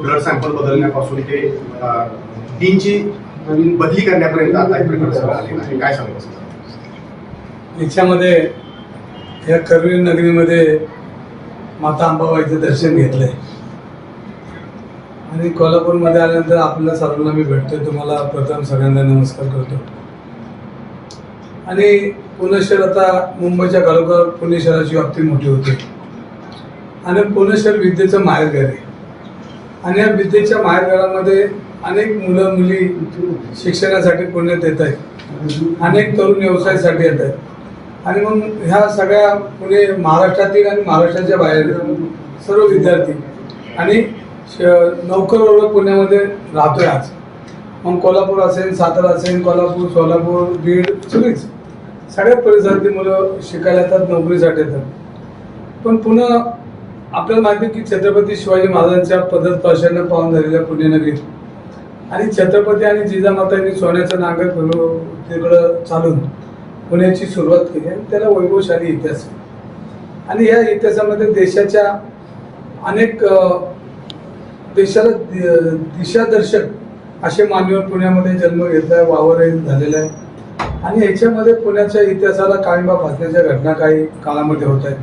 Blood sample बदलण्यापासून ते अ, नवीन बदली करण्यापर्यंत आता एक प्रकार सगळं आहे. काय सांगू? याच्यामध्ये या करवीर नगरीमध्ये माता अंबाबाईचं दर्शन घेतलंय. आणि कोल्हापूरमध्ये आल्यानंतर आपल्या सर्वांना मी भेटतोय. तुम्हाला प्रथम सगळ्यांना नमस्कार करतो. आणि पुणे शहर आता मुंबईच्या घरोघर पुणे शहराची व्याप्ती मोठी होते. आणि पुणे शहर विद्येचं माहेरघर आहे. आणि या विद्येच्या माहेरघरामध्ये अनेक मुलं मुली शिक्षणासाठी पुण्यात येत आहेत. अनेक तरुण व्यवसायासाठी येत आहेत. आणि मग ह्या सगळ्या पुणे महाराष्ट्रातील आणि महाराष्ट्राच्या बाहेर सर्व विद्यार्थी आणि श- नोकरवर्ग पुण्यामध्ये राहतोय आज. मग कोल्हापूर असेल सातारा असेल कोल्हापूर सोलापूर बीड सुरीच सगळ्या परिसरातील मुलं शिकायला येतात नोकरीसाठी येतात. पण पुन्हा आपल्याला माहिती की छत्रपती शिवाजी महाराजांच्या पदस्पर्शाने पाहून झालेल्या पुण्यनगरीत आणि छत्रपती आणि जिजामाता यांनी सोन्याचं नांगर तिकडं चालून पुण्याची सुरुवात केली आणि त्याला वैभवशाली इतिहास आणि या इतिहासामध्ये देशाच्या अनेक देशाला दि- दिशादर्शक असे मान्यवर पुण्यामध्ये जन्म घेतलाय वावर झालेला आहे. आणि याच्यामध्ये पुण्याच्या इतिहासाला काळिंबा फासण्याच्या घटना काही काळामध्ये होत आहेत.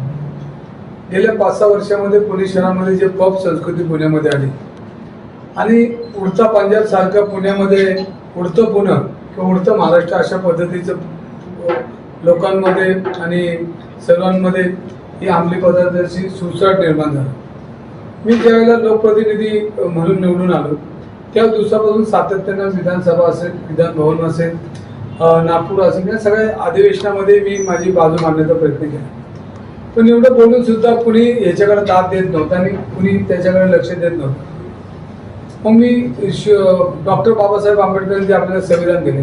गेल्या पाच सहा वर्षामध्ये पुणे शहरामध्ये जे पब संस्कृती पुण्यामध्ये आली. आणि उडता पंजाब सारखं पुण्यामध्ये उडतं पुणं किंवा उडतं महाराष्ट्र अशा पद्धतीचं लोकांमध्ये आणि सर्वांमध्ये ही अंमली पदार्थाची सुसाट निर्माण झाला. मी ज्यावेळेला लोकप्रतिनिधी म्हणून निवडून आलो त्या दिवसापासून सातत्यानं विधानसभा असेल विधानभवन असेल नागपूर असेल या सगळ्या अधिवेशनामध्ये मी माझी बाजू मांडण्याचा प्रयत्न केला. पण एवढं बोलून सुद्धा कुणी याच्याकडे दाद देत नव्हतं आणि कुणी त्याच्याकडे लक्ष देत नव्हतं. मग मी डॉक्टर बाबासाहेब आंबेडकरांनी आपल्याला संविधान दिले.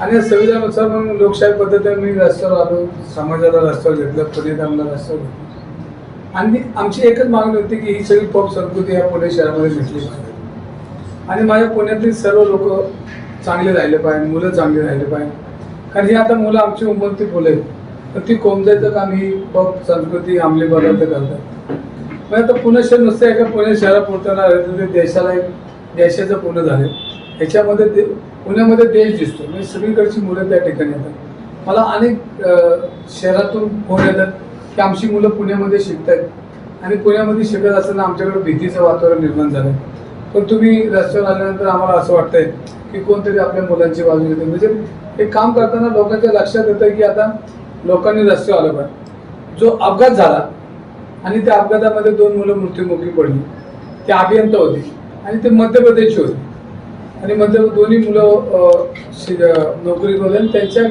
आणि या संविधानानुसार मग लोकशाही पद्धतीने मी रस्त्यावर आलो समाजाला रस्त्यावर घेतलं परिधानला रस्त्यावर घेतलं. आणि आमची एकच मागणी होती की ही सगळी पॉप संस्कृती या पुणे शहरामध्ये भेटली पाहिजे. आणि माझ्या पुण्यातील सर्व लोक चांगले राहिले पाहिजे मुलं चांगली राहिले पाहिजे. कारण ही आता मुलं आमची उमरती बोले तर ती कोंबड्याचं काम ही पॉप संस्कृती आमले पदार्थ करतात मग आता पुणे शहर नसते एका पुणे शहरात नाही आले तर ते देशाला एक देशाचं पुणे झाले. याच्यामध्ये दे पुण्यामध्ये देश दिसतो. म्हणजे सगळीकडची मुलं त्या ठिकाणी येतात. मला अनेक शहरातून फोन येतात की आमची मुलं पुण्यामध्ये शिकत आहेत आणि पुण्यामध्ये शिकत असताना आमच्याकडे भीतीचं वातावरण निर्माण झालं पण तुम्ही रस्त्यावर आल्यानंतर आम्हाला असं वाटतंय की कोणतरी आपल्या मुलांची बाजू घेते म्हणजे हे काम करताना लोकांच्या लक्षात येतं की आता लोकांनी रस्त्यावर आलं पाहिजे जो अपघात झाला आणि त्या अपघातामध्ये दोन मुलं मृत्यूमुखी पडली. ते अभियंता होती आणि ते मध्य प्रदेशची होती. आणि मध्य दोन्ही मुलं शि- नोकरीत होते आणि त्यांच्या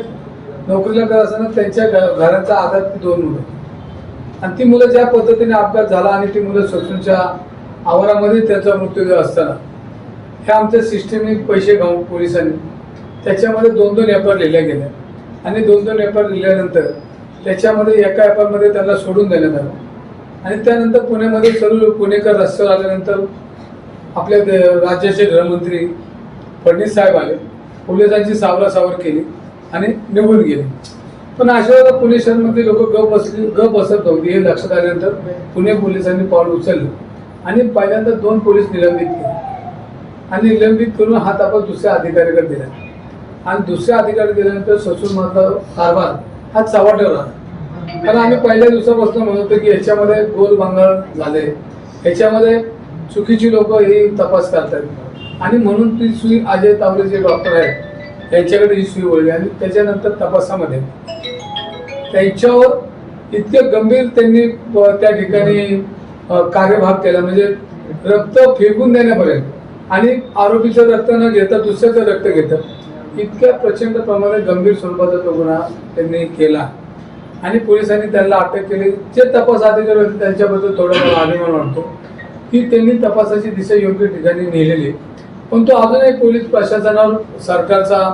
नोकरीला करत असताना त्यांच्या घ- घराचा आधार दोन मुलं आणि ती मुलं ज्या पद्धतीने अपघात झाला आणि ती मुलं ससूनच्या आवारामध्ये त्याचा मृत्यू असताना हे आमच्या सिस्टमने पैसे घाऊन पोलिसांनी त्याच्यामध्ये दोन दोन एफ आर लिहिल्या गेल्या. आणि दोन दोन एफ आर लिहिल्यानंतर त्याच्यामध्ये एका एफ आरमध्ये त्यांना सोडून देण्यात आलं. आणि त्यानंतर पुण्यामध्ये सर्व पुणेकर रस्त्यावर आल्यानंतर आपल्या राज्याचे गृहमंत्री फडणवीस साहेब आले. पोलिसांची सावरासावर केली आणि निवडून गेले. पण अशा वेळेला पुणे शहरमधली लोक गप बसली गप बसत नव्हती. हे लक्षात आल्यानंतर पुणे पोलिसांनी पाऊल उचललं. आणि पहिल्यांदा दोन पोलीस निलंबित केले. आणि निलंबित करून हा तपास दुसऱ्या अधिकाऱ्याकडे दिला. आणि दुसऱ्या अधिकारी दिल्यानंतर ससून मधला कारभार हा चव्हाट्यावर आला कारण आम्ही पहिल्या दिवसापासून म्हणत होतो की याच्यामध्ये गोल भांगड झाले. याच्यामध्ये चुकीची लोक ही तपास करतात. आणि म्हणून ती सुई अजय तावरे जे डॉक्टर आहेत यांच्याकडे ही सुई वळली आणि त्याच्यानंतर तपासामध्ये. त्यांच्यावर इतके गंभीर त्यांनी त्या ठिकाणी कार्यभाग केला. म्हणजे रक्त फेकून देण्यापर्यंत. आणि आरोपीचं रक्त न घेता दुसऱ्याचं रक्त घेतं इतक्या प्रचंड प्रमाणात गंभीर स्वरूपाचा तो गुन्हा त्यांनी केला. आणि पोलिसांनी त्यांना अटक केली. जे तपास अधिकारी होते त्यांच्याबद्दल थोडा अभिमान वाटतो. की त्यांनी तपासाची दिशा योग्य ठिकाणी नेलेली. पण तो अजूनही पोलीस प्रशासनावर सरकारचा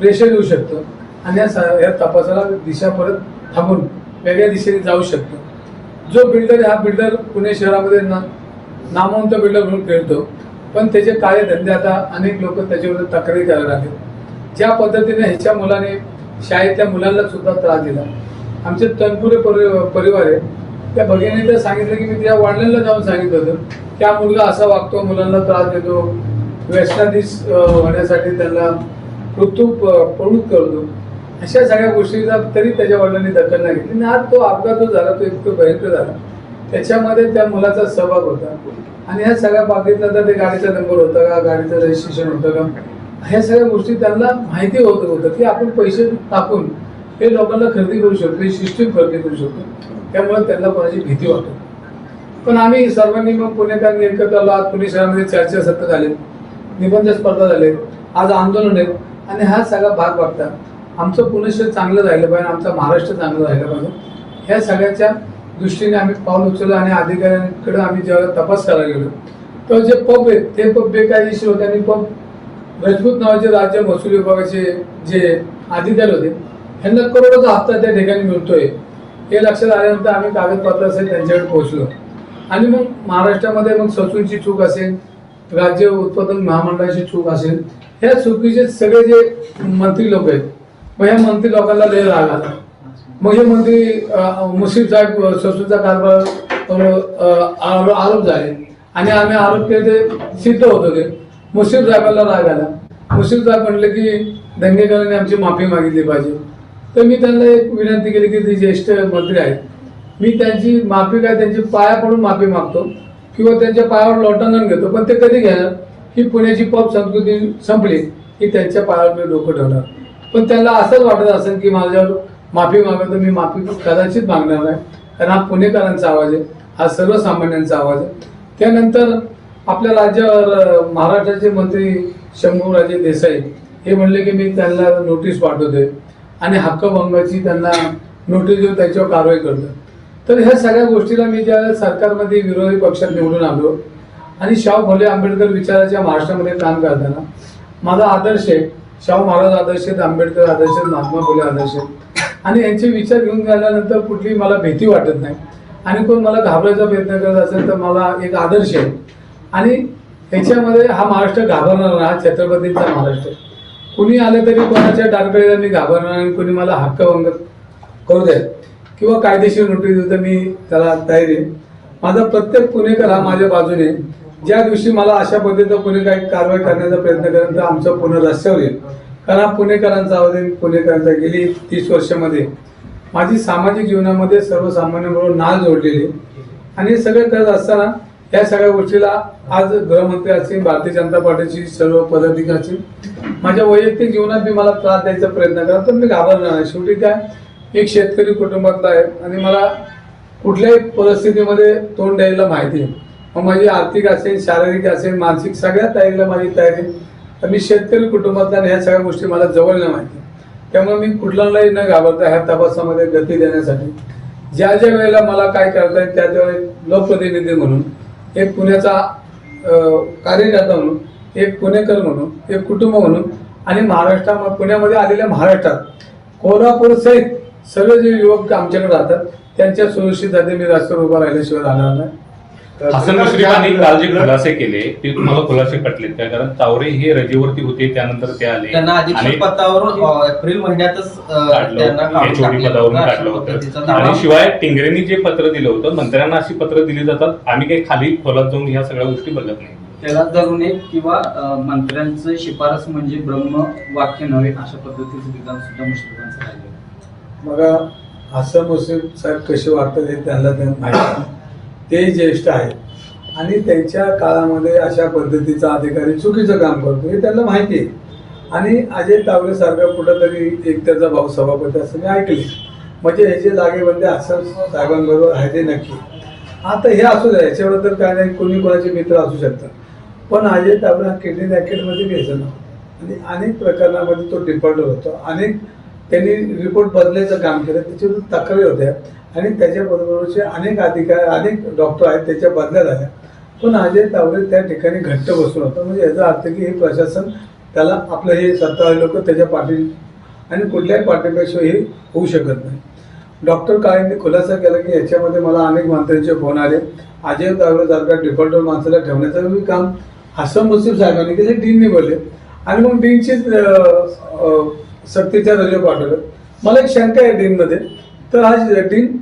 प्रेशर येऊ शकतो. आणि या या तपासाला दिशा परत थांबून वेगळ्या दिशेने जाऊ शकतो. जो बिल्डर हा बिल्डर पुणे शहरामध्ये ना नामवंत बिल्डर म्हणून खेळतो. पण त्याचे काळे धंदे आता अनेक लोक त्याच्यावर तक्रारी करायला लागले. ज्या पद्धतीने ह्याच्या मुलाने शाळेतल्या मुलांना सुद्धा त्रास दिला. आमचे तनपुरे परि परिवार आहे त्या भगिनीने तर सांगितलं की मी त्या वडिलांना जाऊन सांगितलं होतं की हा मुलगा असा वागतो मुलांना त्रास देतो व्यसनाधीश होण्यासाठी त्यांना मृत्यू प्रवृत्त करतो. अशा सगळ्या गोष्टीचा तरी त्याच्या वडिलांनी दखल नाही घेतली. आणि आज तो अपघात जो झाला तो इतकं भयंकर झाला. त्याच्यामध्ये त्या मुलाचा सहभाग होता. आणि ह्या सगळ्या बाबतीत तर ते गाडीचा नंबर होता का गाडीचं रजिस्ट्रेशन होतं का? ह्या सगळ्या गोष्टी त्यांना माहिती होत होतं की आपण पैसे टाकून हे लोकांना खरेदी करू शकतो ही सिस्टीम खरेदी करू शकतो. त्यामुळे त्यांना कोणाची भीती वाटत पण आम्ही सर्वांनी मग पुणेकर एकत्र आलो आज पुणे शहरामध्ये चर्चासत्र झाले निबंध स्पर्धा झाले आज आंदोलन आहेत. आणि हा सगळा भाग बघता आमचं पुणे शहर चांगलं राहिलं पाहिजे आमचं महाराष्ट्र चांगलं राहिलं पाहिजे. ह्या सगळ्याच्या दृष्टीने आम्ही पाऊल उचललं आणि अधिकाऱ्यांकडे आम्ही जेव्हा तपास करायला गेलो तर जे पब आहेत ते पब बेकायदेशीर होते आणि पब राजपूत नावाचे राज्य महसूल विभागाचे जे अधिकारी होते यांना करोडोचा हप्ता त्या ठिकाणी मिळतोय. हे लक्षात आल्यानंतर आम्ही कागदपत्रासहित त्यांच्याकडे पोहोचलो. आणि मग महाराष्ट्रामध्ये मग ससूनची चूक असेल राज्य उत्पादन महामंडळाची चूक असेल ह्या चुकीचे सगळे जे मंत्री लोक आहेत मग ह्या मंत्री लोकांना लय राग आला. मग हे मंत्री अं, साहेब अं, कारभार अं, आरो- आरोप झाले आणि आम्ही आरोप केले ते सिद्ध होत होते. मुसीब साहेबांना राग आला. मुश्रीफ साहेब म्हटले की दंगेकरांनी आमची माफी मागितली पाहिजे. तर मी त्यांना एक विनंती केली की ते ज्येष्ठ मंत्री आहेत. मी त्यांची माफी काय त्यांची पाया पडून माफी मागतो किंवा त्यांच्या पायावर लोटांगण घेतो. पण ते कधी घेणार? ही पुण्याची पॉप संस्कृती संपली की त्यांच्या पायावर मी डोकं ठेवणार. पण त्यांना असंच वाटत असेल की माझ्यावर माफी मागत मी माफी कदाचित मागणार नाही. कारण हा पुणेकरांचा आवाज आहे हा सर्वसामान्यांचा आवाज आहे. त्यानंतर आपल्या राज्यावर महाराष्ट्राचे मंत्री शंभूराजे देसाई हे म्हणले की मी त्यांना नोटीस पाठवतोय आणि हक्कभंगाची त्यांना नोटीस देऊन त्याच्यावर कारवाई करतो तर ह्या सगळ्या गोष्टीला मी ज्या सरकारमध्ये विरोधी पक्षात निवडून आलो आणि शाहू फुले आंबेडकर विचाराच्या महाराष्ट्रामध्ये काम करताना माझा आदर्श आहे शाहू महाराज आदर्श आहेत आंबेडकर आदर्श आहेत महात्मा फुले आदर्श आहेत. आणि यांचे विचार घेऊन गेल्यानंतर कुठली मला भीती वाटत नाही. आणि कोण मला घाबरायचा प्रयत्न करत असेल तर मला एक आदर्श आहे. आणि ह्याच्यामध्ये हा महाराष्ट्र घाबरणार हा छत्रपतींचा महाराष्ट्र कुणी आलं तरी कोणाच्या टारकळीला घाबरणार आणि कुणी मला हक्कभंग करू द्या किंवा कायदेशीर नोटीस देऊ तर मी त्याला तयारी आहे. माझा प्रत्येक पुणेकर हा माझ्या बाजूने ज्या दिवशी मला अशा पद्धतीनं कुणी काही कारवाई करण्याचा प्रयत्न करेल तर आमचं पुणे रस्त्यावर येईल कारण हा पुणेकरांचा आवाज आहे पुणेकरांचा. गेली तीस वर्षामध्ये माझी सामाजिक जीवनामध्ये सर्वसामान्यांबरोबर नाळ जोडलेली आणि हे सगळं करत असताना या सगळ्या गोष्टीला आज गृहमंत्री असतील भारतीय जनता पार्टीची सर्व पदाधिकारी असतील माझ्या वैयक्तिक जीवनात मी मला त्रास द्यायचा प्रयत्न करा तर मी घाबरणार नाही. शेवटी काय एक शेतकरी कुटुंबातला आहे आणि मला कुठल्याही परिस्थितीमध्ये तोंड द्यायला माहिती आहे मग माझी आर्थिक असेल शारीरिक असेल मानसिक सगळ्या तयारीला माझी तयारी तर मी शेतकरी कुटुंबातला ह्या सगळ्या गोष्टी मला जवळ माहिती त्यामुळे मी कुठल्यालाही न घाबरता ह्या तपासामध्ये गती देण्यासाठी ज्या ज्या वेळेला मला काय करता येईल त्या त्या लोकप्रतिनिधी म्हणून एक पुण्याचा कार्यकर्ता म्हणून एक पुणेकर म्हणून एक कुटुंब म्हणून आणि महाराष्ट्रामध्ये पुण्यामध्ये आलेल्या महाराष्ट्रात कोल्हापूर सहित सर्व जे युवक आमच्याकडे राहतात त्यांच्या सुरक्षितसाठी मी रस्त्यावर उभा राहिल्याशिवाय राहणार नाही. हसन मुश्रीफांनी काल जे खुलासे केले ते तुम्हाला खुलासे पटलेत का कारण तावरे हे रजेवरती होते त्यानंतर ते आले त्यांना अधीक्षक पदावरून एप्रिल महिन्यातच काढलं पदावरून. काढलं होतं. आणि शिवाय टिंगरेंनी जे पत्र दिलं होतं मंत्र्यांना अशी पत्र दिली जातात आम्ही काही खाली खोलात जाऊन ह्या सगळ्या गोष्टी बघत नाही त्याला धरून एक किंवा मंत्र्यांचं शिफारस म्हणजे ब्रह्म वाक्य नव्हे अशा पद्धतीचं विधान सुद्धा मुश्रीफांचं राहिलं बघा हसन मुश्रीफ साहेब कसे वागतात हे त्यांना माहिती. ते ज्येष्ठ आहेत. आणि त्यांच्या काळामध्ये अशा पद्धतीचा अधिकारी चुकीचं काम करतो हे त्यांना माहिती आहे. आणि अजय तावरे सारखा कुठंतरी एक त्याचा भाऊ सभापती असं मी ऐकले म्हणजे ह्याचे जागेबंदी असं साहेबांबरोबर आहे ते नक्की. आता हे असू द्या याच्यावर तर काय नाही कोणी कोणाचे मित्र असू शकतात. पण अजय तावरे हा किडनी रॅकेटमध्ये घ्यायचं ना आणि अनेक प्रकरणामध्ये तो डिफॉल्टर होतो. अनेक त्यांनी रिपोर्ट बदलायचं काम केलं. त्याच्यावर तक्रारी होत्या. आणि त्याच्याबरोबरचे अनेक अधिकारी अनेक डॉक्टर आहेत त्याच्या बदल्या झाल्या. पण अजय तावडे त्या ठिकाणी घट्ट बसून होता. म्हणजे याचा अर्थ की हे प्रशासन त्याला आपलं हे सत्ताधारी लोक त्याच्या पाठी आणि कुठल्याही पाठीपेक्षा हे होऊ शकत नाही. डॉक्टर काळेंनी खुलासा केला की याच्यामध्ये मला अनेक मंत्र्यांचे फोन आले. अजय तावडे सारख्या डिफॉल्टर माणसाला ठेवण्याचं मी काम हसन मुसीफ साहेबांनी केले. डीन निवडले आणि मग डीनचीच सक्तीच्या नजरे पाठवलं. मला एक शंका आहे डीनमध्ये. तर आज डीन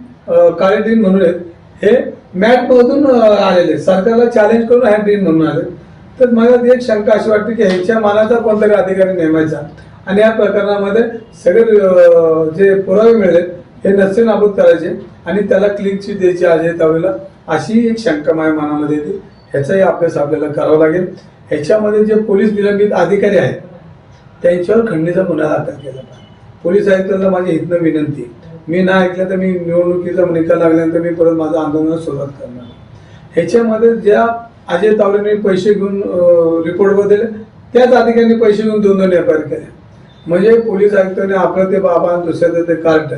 काळे डीन म्हणून आहेत. हे मॅटमधून आलेले सरकारला चॅलेंज करून ह्या डीन म्हणून आले तर मला एक शंका अशी वाटते की ह्याच्या मानाचा कोणतरी अधिकारी नेमायचा. आणि या प्रकरणामध्ये सगळे जे पुरावे मिळाले हे नसे नाबूद करायचे आणि त्याला क्लीन चिट द्यायची अजय त्यावेळेला अशी एक शंका माझ्या मनामध्ये येते. ह्याचाही अभ्यास आपल्याला करावा लागेल. ह्याच्यामध्ये जे पोलीस निलंबित अधिकारी आहेत त्यांच्यावर खंडणीचा गुन्हा दाखल केला पोलीस आयुक्तांना माझी हितनं विनंती मी ना ऐकलं तर मी निवडणुकीचा निकाल लागल्यानंतर मी परत माझं आंदोलनाला सुरुवात करणार. ह्याच्यामध्ये ज्या अजय तावडेने पैसे घेऊन रिपोर्ट बदलले त्याच अधिकाऱ्यांनी पैसे घेऊन दोन दोन व्यापार केले. म्हणजे पोलीस आयुक्तांनी आपलं ते बाबा आणि दुसऱ्याचं ते कार्ड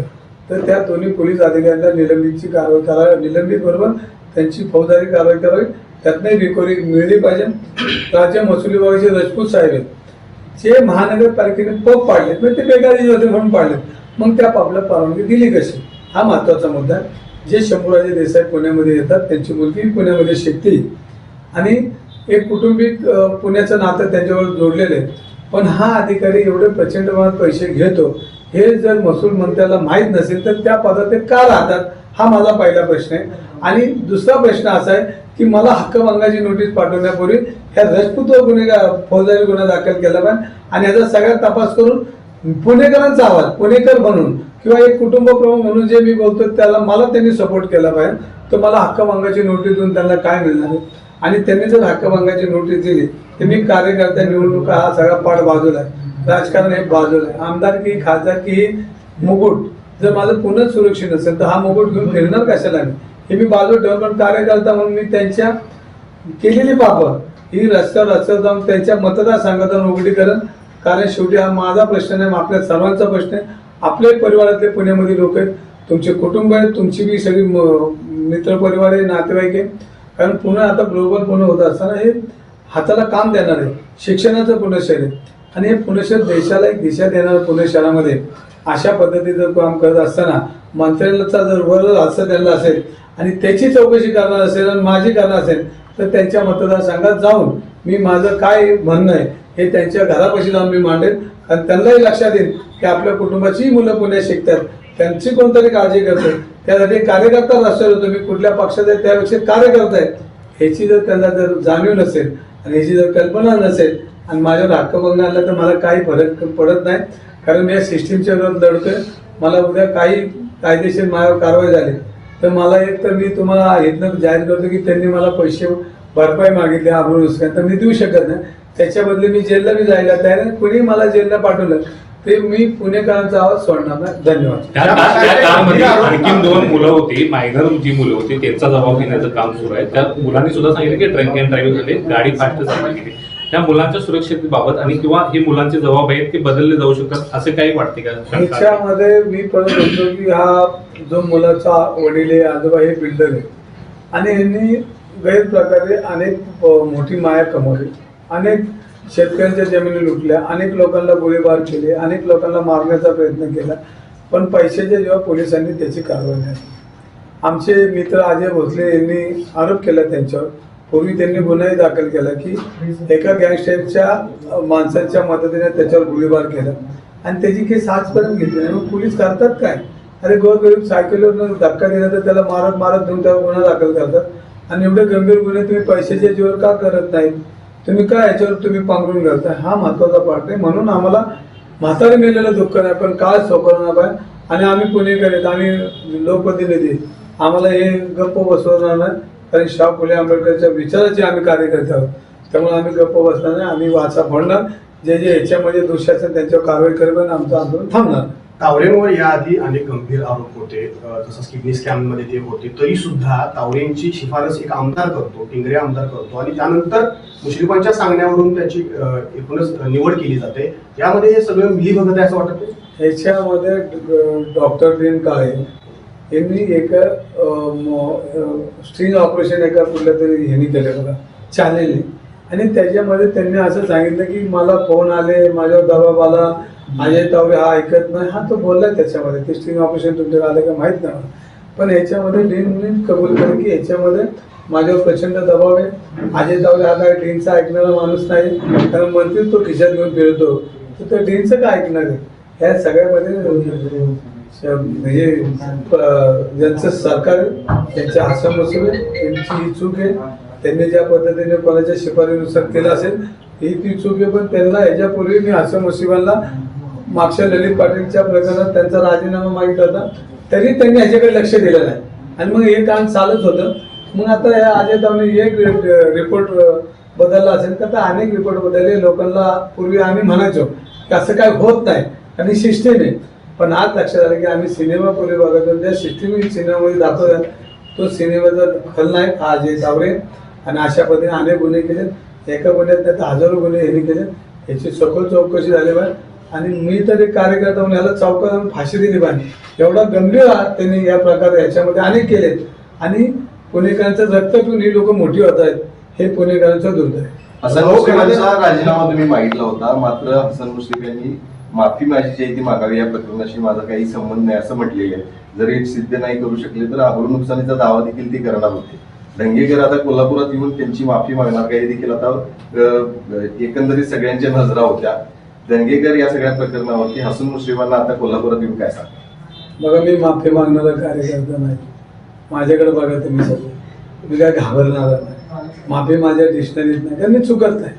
तर त्या दोन्ही पोलीस अधिकाऱ्यांना निलंबितची कारवाई करावी निलंबित बरोबर त्यांची फौजदारी कारवाई करावी. त्यातनंही रिकव्हरी मिळली पाहिजे. राज्य महसूल विभागाचे राजपूत साहेब आहेत. जे महानगरपालिकेने पब पाडले म्हणजे ते बेकारी होते म्हणून पाडले. मग त्या पबला परवानगी दिली कशी? हा महत्त्वाचा मुद्दा आहे. जे शंभूराजे देसाई पुण्यामध्ये येतात त्यांची मुलगी पुण्यामध्ये शिकते. आणि एक कुटुंबिक पुण्याचं नातं त्यांच्यावर जोडलेलं आहे. पण हा अधिकारी एवढे प्रचंड प्रमाणात पैसे घेतो हे जर महसूल मंत्र्याला माहीत नसेल तर त्या पदात ते का राहतात? हा माझा पहिला प्रश्न आहे. आणि दुसरा प्रश्न असा आहे की मला हक्कभंगाची नोटीस पाठवण्यापूर्वी ह्या रजपूतवर गुन्हेगार फौजदारी गुन्हा दाखल केला पाहिजे. आणि याचा सगळा तपास करून पुणेकरांचा आवाज पुणेकर म्हणून किंवा एक कुटुंब प्रमुख म्हणून जे मी बोलतो त्याला मला त्यांनी सपोर्ट केला पाहिजे. तर मला हक्कभंगाची नोटीस देऊन त्यांना काय मिळणार आणि त्यांनी जर हक्कभंगाची नोटीस दिली तर मी कार्यकर्त्या निवडणुका हा सगळा पाठ बाजूला आहे. राजकारण हे बाजूला आहे. आमदारकी खासदारकी ही मुकुट जर माझं पुन्हा सुरक्षित नसेल तर हा मुकुट घेऊन फिरणार कशाला मी? हे मी बाजू ठेवून पण कार्यकर्ता म्हणून मी त्यांच्या केलेली पापं ही रस्त्यावर रस्त्यावर जाऊन त्यांच्या मतदारसंघात जाऊन उघडी करण कारण शेवटी हा माझा प्रश्न नाही आपल्या सर्वांचा प्रश्न आहे. आपले परिवारातले पुण्यामध्ये लोक आहेत. तुमचे कुटुंब आहेत तुमची बी सगळी म- मित्र परिवार आहे नातेवाईक आहे. कारण पुणे आता ग्लोबल पुणे होत असताना हे हाताला काम देणार आहे. शिक्षणाचं पुणे शहर आहे आणि हे पुणे शहर देशाला एक दिशा देणार पुणे शहरामध्ये अशा पद्धतीचं काम करत असताना मंत्र्यांचा जर वर हास्य त्यांना असेल आणि त्याची चौकशी करणार असेल आणि माझी करणार असेल तर त्यांच्या मतदारसंघात जाऊन मी माझं काय म्हणणं आहे हे त्यांच्या घरापाशी जाऊन मी मांडेन आणि त्यांनाही लक्षात येईल की आपल्या कुटुंबाचीही मुलं पुण्यात शिकतात. त्यांची कोणतरी काळजी करते. त्यासाठी कार्यकर्ता राष्ट्रीय होतो. मी कुठल्या पक्षात आहे त्यापेक्षा कार्यकर्ता आहे. ह्याची जर त्यांना जर जाणीव नसेल आणि ह्याची जर कल्पना नसेल आणि माझ्यावर हक्कभंग आणला तर मला काही फरक पडत नाही. कारण मी या सिस्टीमच्या विरोधात लढतोय. मला उद्या काही कायदेशीर माझ्यावर कारवाई झाली. तर मला एक तर मी तुम्हाला इथनं जाहीर करतो की त्यांनी मला पैसे भरपाई मागितली आबरू नुसकान तर मी देऊ शकत नाही. त्याच्या बदले मी जेलला बी जायला तयार आहे. कुणी मला जेलला पाठवलं ते मी पुणेकरांचा आवाज सोडणार नाही. धन्यवाद. आणखी दोन मुलं होती. मायनर जी मुलं होती. त्यांचा जबाब घेण्याचं काम सुरू आहे. त्या मुलांनी सुद्धा सांगितलं की ड्रंक अँड ड्राईव्ह झाले. गाडी फास्ट चालली गेली. त्या मुलांच्या सुरक्षेबाबत आणि किंवा हे मुलांचे जबाब आहेत ते बदलले जाऊ शकतात असे काही वाटते का याच्यामध्ये मी परत म्हणतो की हा जो मुलाचा वडील आहे आजोबा हे बिल्डर आहे आणि यांनी गैरप्रकारे अनेक मोठी माया कमवली. अनेक शेतकऱ्यांच्या जमिनी लुटल्या अनेक लोकांना गोळीबार केले अनेक लोकांना मारण्याचा प्रयत्न केला. पण पैशाच्या जेव्हा पोलिसांनी त्याची कारवाई नाही. आमचे मित्र अजय भोसले यांनी आरोप केला त्यांच्यावर पूर्वी त्यांनी गुन्हाही दाखल केला की एका गँगस्टरच्या माणसाच्या मदतीने त्याच्यावर गोळीबार केला. आणि त्याची केस आजपर्यंत घेतली नाही. मग पोलीस करतात काय? अरे गोरगरीब सायकलवर धक्का दिला तर त्याला मारत मारत देऊन त्यावर गुन्हा दाखल करतात. आणि एवढे गंभीर गुन्हे तुम्ही पैशाच्या जीवर का करत नाही तुम्ही काय याच्यावर तुम्ही पांघरून घालता हा महत्त्वाचा पार्ट आहे. म्हणून आम्हाला म्हातारे मेलेलं दुःख नाही पण काय सोपवणार पाहिजे आणि आम्ही पुणेकर आहेत आम्ही लोकप्रतिनिधी. आम्हाला हे गप्प बसवणार नाही. कारण शाह फुले आंबेडकरच्या विचाराचे आम्ही कार्यकर्ते आहोत. त्यामुळे आम्ही गप्प बसणार नाही आम्ही वाचा फोडणार. जे जे ह्याच्यामध्ये दोषी असेल त्यांच्यावर कारवाई करेल आणि आमचं आंदोलन थांबणार. तावरेंवर याआधी अनेक गंभीर आरोप होते तसंच किडनी स्कॅममध्ये ते होते. तरी सुद्धा तावरेंची शिफारस एक आमदार करतो टिंगरे आमदार करतो आणि त्यानंतर मुश्रीफांच्या सांगण्यावरून त्याची एकूणच निवड केली जाते. यामध्ये हे सगळं मिलीभगत आहे असं वाटत नाही? ह्याच्यामध्ये डॉक्टर डीन काळे यांनी एका स्ट्रिंग ऑपरेशन एका कुठल्या तरी ह्यांनी केलं बघा चालेल. आणि त्याच्यामध्ये त्यांनी असं सांगितलं की मला फोन आले माझ्यावर दबाव आला अजय तावरे हा ऐकत नाही. हा तो बोलला त्याच्यामध्ये. ते स्ट्रिंग ऑपरेशन तुमच्याकडे आलं का माहीत नाही. पण याच्यामध्ये डीनने कबूल केलं की याच्यामध्ये माझ्यावर प्रचंड दबाव आहे. अजय तावरे हा काय डीनचा ऐकणारा माणूस नाही. कारण मंत्री तो खिशात घेऊन फिरतो. तर त्या डीनचं काय ऐकणार आहे? ह्या सगळ्यामध्ये म्हणजे ज्यांचं सरकार त्यांच्या आसाम असेल त्यांची ही चूक आहे. त्यांनी ज्या पद्धतीने कोणाच्या शिफारीनुसार केलं असेल ही ती चूक आहे. पण त्यांना याच्यापूर्वी मी आसाम मुसिबांना मागच्या ललित पाटीलच्या प्रकरणात त्यांचा राजीनामा मागितला होता. तरी त्यांनी ह्याच्याकडे लक्ष दिलं नाही. आणि मग हे काम चालत होतं. मग आता या अजय दावणे एक रिपोर्ट बदलला असेल तर आता अनेक रिपोर्ट बदलले. लोकांना पूर्वी आम्ही म्हणायचो की असं काय होत नाही आणि सिस्टीम आहे पण आज लक्षात आलं की आम्ही सिनेमा पूर्वी बघतो त्या सिस्टीम सिनेमामध्ये दाखवतात तो सिनेमाचा खलनायक हा अजय तावरे आणि अशा पद्धतीने अनेक गुन्हे केले एका गुन्ह्यात त्यात हजारो गुन्हे यांनी केले याची सखोल चौकशी झाली पाहिजे. आणि मी तर एक कार्यकर्ता म्हणून याला चौकात आणून फाशी दिली पाहिजे. एवढा गंभीर हा त्यांनी या प्रकारे याच्यामध्ये अनेक केलेत. आणि पुणेकरांचं रक्त पिऊन ही लोक मोठी होत आहेत. हे पुणेकरांचं दुर्दैव आहे. हसन मुश्रीफांचा राजीनामा तुम्ही मागितला होता. मात्र हसन मुश्रीफ यांनी माफी माझी जी आहे ती मागावी या प्रकरणाशी माझा काही संबंध नाही असं म्हटलेलं आहे. जरी सिद्ध नाही करू शकले तर आबरू नुकसानीचा दावा देखील ते करणार होते. दंगेकर आता कोल्हापुरात येऊन त्यांची माफी मागणार काही देखील आता एकंदरीत सगळ्यांच्या नजरा होत्या. दंगेकर या सगळ्या प्रकरणावरती हसून मुश्रीफांना आता कोल्हापुरात येऊन काय सांग बघा मी माफी मागणारा कार्यकर्ता नाही. माझ्याकडे बघा तुम्ही सगळं. मी काय घाबरणार नाही. माफी माझ्या डिक्शनरीत नाही कारण मी चुकत नाही.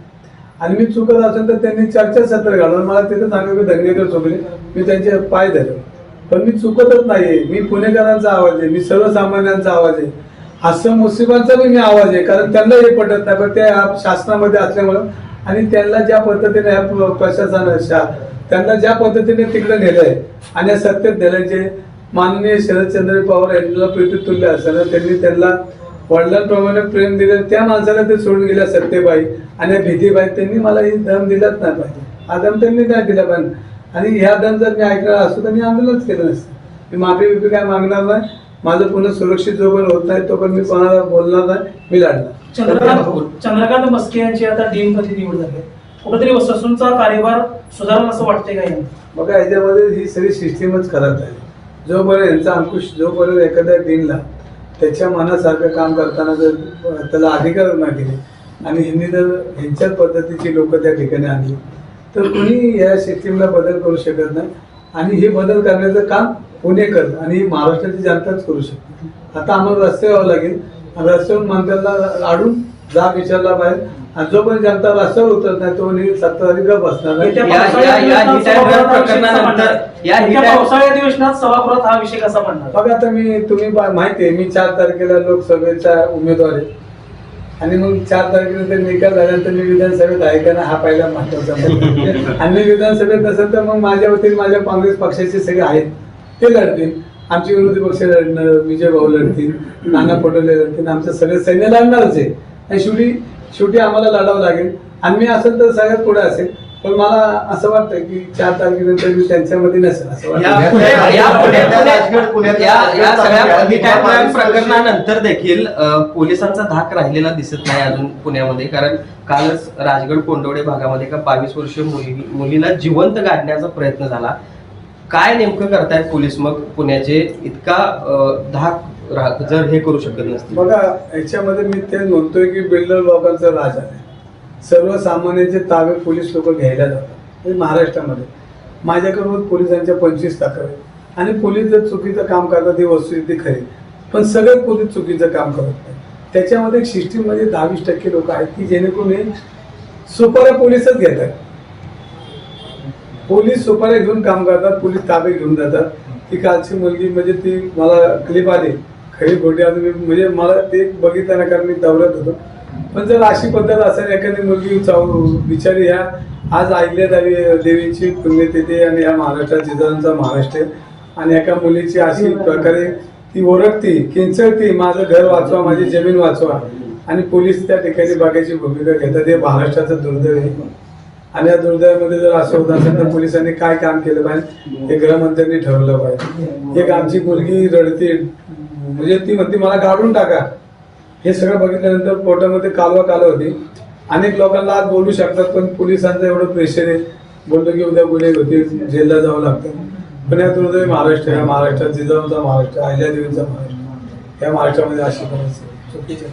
आणि मी चुकत असेल तर त्यांनी चर्चासत्र घालून मला तिथे सांगितलं की दंगेकर चुकले मी त्यांचे पाय धरले. पण मी चुकतच नाहीये. मी पुणेकरांचा आवाज आहे. मी सर्वसामान्यांचा आवाज आहे. असं मुसिबांचा बी मी आवाज आहे. कारण त्यांना हे पटत नाही. पण ते शासनामध्ये असल्यामुळं आणि त्यांना ज्या पद्धतीने प्रशासन त्यांना ज्या पद्धतीने तिकडे नेलंय आणि या सत्तेत नेल्याचे माननीय शरदचंद्र पवार यांना तुल्य असताना त्यांनी त्यांना वडिलांप्रमाणे प्रेम दिलं त्या माणसाला ते सोडून गेल्या सत्यबाई. आणि भीतीबाई त्यांनी मला ही दम दिलाच नाही पाहिजे. हा दम त्यांनी नाही दिला पाहिजे आणि ह्या दम जर मी ऐकला असतो तर मी आंदोलनच केलं नसतं. मी माफी बिफी काय मागणार नाही. माझं पुन्हा सुरक्षित जोपर्यंत होत नाही तोपर्यंत मी कोणाला बोलणार नाही मी लढणार. चंद्रकांत चंद्रकांत मस्के यांची आता डीन मध्ये निवड झाली कुठेतरी ससूनचा कार्यभार सुधारला असं वाटतंय का बघा याच्यामध्ये ही सगळी सिस्टीमच खराब आहे जोपर्यंत यांचा अंकुश जोपर्यंत एखाद्या टीमला त्याच्या मनासारखं काम करताना जर त्याला अधिकार नाही दिले आणि ह्यांनी जर ह्यांच्याच पद्धतीची लोक त्या ठिकाणी आणली तर कुणी या सिस्टीमला बदल करू शकत नाही. आणि हे बदल करण्याचं काम पुणेकर आणि महाराष्ट्राची जनताच करू शकते. आता आम्हाला रस्त्यावर यावं लागेल. रस्त्यावर मंत्र्याला आडून जा विचारला बाहेर. आणि जोपर्यंत जनता रस्त्यावर उतरत नाही तो सत्ताधारी गप बसणार नाही येत्या या- पावसाळी या- या अधिवेशनात हिटायर सभागृहात हा विषय कसा प्रकरणानंतर- मांडणार? या येत्या हिटायर- पावसाळी अधिवेशनात सभागृहात हा विषय कसा मांडणार बघा आता मी तुम्ही पा- माहिती आहे मी चार तारखेला लोकसभेचा उमेदवार आहे आणि मग चार तारखेनंतर निकाल झाल्यानंतर मी विधानसभेत आहे का ना हा पहिला महत्त्वाचा मुद्दा. आणि मी विधानसभेत नसेल तर मग माझ्या वतीने माझ्या काँग्रेस पक्षाचे सगळे आहेत ते लढतील आमचे विरोधी पक्ष लढणार विजय भाऊ लढतील नाना पटोले लढतील आमचं सगळं सैन्य लढणारच आहे आणि शेवटी शेवटी आम्हाला लढावं लागेल. आणि मी असेल तर सगळ्यात पुढे असेल. पण मला असं वाटतं की चार तारखेनंतर मी त्यांच्यामध्ये नसेल असं वाटतं. प्रकरणानंतर देखील पोलिसांचा धाक राहिलेला दिसत नाही अजून पुण्यामध्ये. कारण कालच राजगड कोंडवडे भागामध्ये एका बावीस वर्षीय मुली मुलीला जिवंत गाडण्याचा प्रयत्न झाला. काय नेमकं करतायत पोलीस मग पुण्याचे? इतका धाक राहत जर हे करू शकत नसतील. बघा याच्यामध्ये मी ते म्हणतोय की बिल्डर लोकांचा राज आहे. सर्वसामान्यांचे ताबे पोलीस लोक घ्यायला जातात. महाराष्ट्रामध्ये. माझ्याकडून पोलिसांच्या पंचवीस तक्रारी आणि पोलीस जर चुकीचं काम करतात ही ती खरी. पण सगळे पोलीस चुकीचं काम करत नाही त्याच्यामध्ये सिस्टीममध्ये दहावीस टक्के लोक आहेत की जेणेकरून हे सुपाऱ्या पोलीसच घेतात पोलीस सुपाऱ्या घेऊन काम करतात पोलीस ताबे घेऊन जातात. ती कालची मुलगी म्हणजे ती मला क्लिप आली. खरी खोटी. मी- म्हणजे मला ते बघितलं ना कारण मी दौऱ्यात होतो. पण जर अशी पद्धत असेल एखादी मुलगी चाव बिचारी ह्या आज आहिल्या देवी देवीची पुण्यतिथी आणि ह्या महाराष्ट्रात जिजाऊंचा महाराष्ट्र. आणि एका मुलीची अशी प्रकारे ती ओरखती किंचळती माझं घर वाचवा माझी जमीन वाचवा. आणि पोलीस त्या ठिकाणी बघायची भूमिका घेतात. हे महाराष्ट्राचं दुर्दैव आहे. आणि या दुर्दैवामध्ये जर असं होत असेल तर पोलिसांनी काय काम केलं पाहिजे? हे गृहमंत्र्यांनी ठरवलं पाहिजे. एक आमची मुलगी रडते म्हणजे ती म्हणते मला काढून टाका. हे सगळं बघितल्यानंतर पोटामध्ये कालवा काल होती. अनेक लोकांना आज बोलू शकतात पण पोलिसांचं एवढं प्रेशर आहे. बोललो की उद्या गुन्हे होतील जेलला जावं लागतं. पण या महाराष्ट्र या महाराष्ट्रात जिजाऊचा महाराष्ट्र अहिल्यादेवीचा महाराष्ट्र. या महाराष्ट्रामध्ये अशी परिस्थिती चुकीची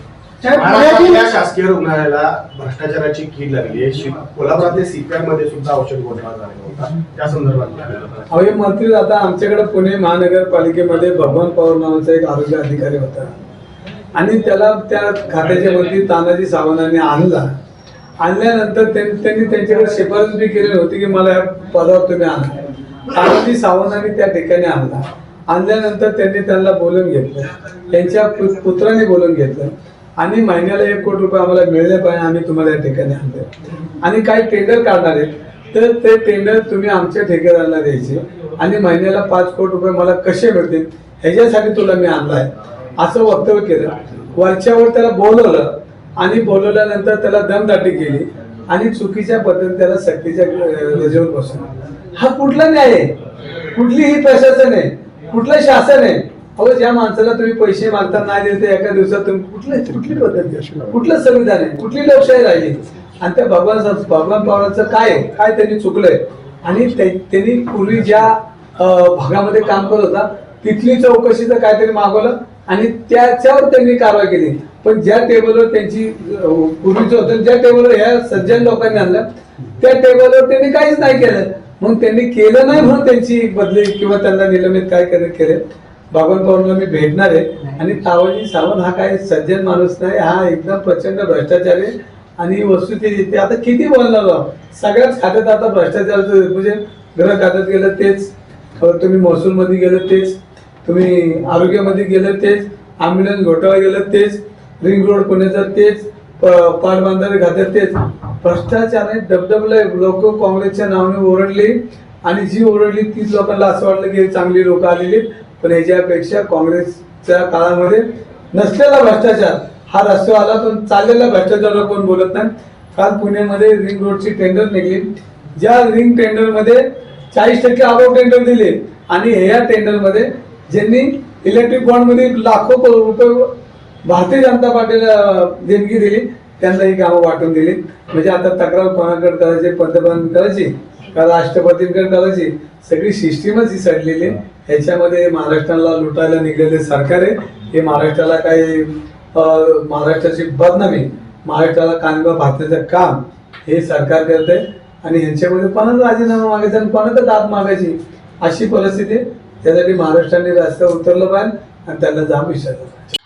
शासकीय रुग्णालयाला भ्रष्टाचाराची कीड लागली कोल्हापुरातल्या सीपीआरमध्ये सुद्धा औषध घोटाळा झाला होता. त्या संदर्भात अहो हे मंत्री आता आमच्याकडे पुणे महानगरपालिकेमध्ये भगवान पवार नावाचा एक आरोग्य अधिकारी होता. आणि त्याला त्या खात्याच्या वरती तानाजी सावंतांनी आणला. आणल्यानंतर त्यां- त्यांनी त्यांच्याकडे शिफारस बी केलेली होती की मला या पदावर तुम्ही आणा. तानाजी सावंतांनी त्या ठिकाणी आणला. आणल्यानंतर त्यांनी त्यांना बोलून घेतलं. त्यांच्या पुत्राने बोलून घेतलं. आणि महिन्याला एक कोटी रुपये आम्हाला मिळले पाहिजे आम्ही तुम्हाला या ठिकाणी आणले. आणि काही टेंडर काढणार आहेत. तर ते टेंडर तुम्ही आमच्या ठेकेदाराला द्यायचे. आणि महिन्याला पाच कोटी रुपये मला कसे मिळतील ह्याच्यासाठी तुला मी आणलाय. असं वक्तव्य केलं. वरच्यावर त्याला बोलवलं. आणि बोलवल्यानंतर त्याला दमदाटी केली. आणि चुकीच्या पद्धतीने त्याला सक्तीच्या रजेवर बसवलं. हा कुठला न्याय आहे? कुठलीही प्रशासन आहे. कुठलं शासन आहे? अहो ज्या माणसाला तुम्ही पैसे मागता नाही देते एका दिवसात तुम्ही कुठलं कुठली पद्धती कुठलं संविधान आहे? कुठली लोकशाही राहिली? आणि त्या भगवान भगवान पवारांचं काय काय त्यांनी चुकलंय? आणि त्यांनी पूर्वी ज्या भागामध्ये काम करत होता तिथली चौकशीचं काहीतरी मागवलं आणि त्याच्यावर त्यांनी कारवाई केली. पण ज्या टेबलवर त्यांची पूर्वीचं होतं ज्या टेबलवर ह्या सज्जन लोकांनी आणलं त्या टेबलवर त्यांनी काहीच नाही केलं. मग त्यांनी केलं नाही म्हणून त्यांची बदली किंवा त्यांना निलंबित काय केलं केले? बाबन पवारला मी भेटणार आहे. आणि तावडी सावंत हा काय सज्जन माणूस नाही हा एकदम प्रचंड भ्रष्टाचार आहे. आणि वस्तुस्थिती ते आता किती बोलणार सगळ्याच खात्यात आता भ्रष्टाचार म्हणजे गृह खात्यात गेलं तेच तुम्ही महसूलमध्ये गेलं तेच तुम्ही आरोग्यामध्ये गेलं तेच ॲम्ब्युलन्स घोटाळा गेलं तेच रिंग रोड पुण्याचं तेच प- पाटबंधारे खात्यात तेच. भ्रष्टाचाराने डबडबले लोक काँग्रेसच्या नावाने ओरडली. आणि जी ओरडली तीच लोकांना असं वाटलं की चांगली लोक आलेली पण याच्यापेक्षा काँग्रेसच्या काळामध्ये नसलेला भ्रष्टाचार हा रस्त्यावर आला पण चाललेला भ्रष्टाचारावर कोण बोलत नाही. काल पुण्यामध्ये रिंग रोडची टेंडर निघली. ज्या रिंग टेंडरमध्ये चाळीस टक्के आगाऊ टेंडर दिले आणि ह्या टेंडरमध्ये ज्यांनी इलेक्ट्रिक बॉन्डमध्ये लाखो करोड रुपये भारतीय जनता पार्टीला देणगी दिली त्यांना ही कामं वाटून दिली. म्हणजे आता तक्रार कोणाकडे करायची पंतप्रधान करायची? का राष्ट्रपतींकडे करायची सगळी सिस्टीमच ही सडलेली आहे. ह्याच्यामध्ये महाराष्ट्राला लुटायला निघलेले सरकार आहे. हे महाराष्ट्राला काही महाराष्ट्राची बदनामी महाराष्ट्राला कानबा भाजण्याचं काम हे सरकार करते आणि ह्यांच्यामध्ये कोणाचा राजीनामा मागायचा आणि कोणाचा दाद मागायची अशी परिस्थिती आहे. त्यासाठी महाराष्ट्राने रस्त्यावर उतरलं पाहिजे आणि त्यांना जाम विचारलं पाहिजे.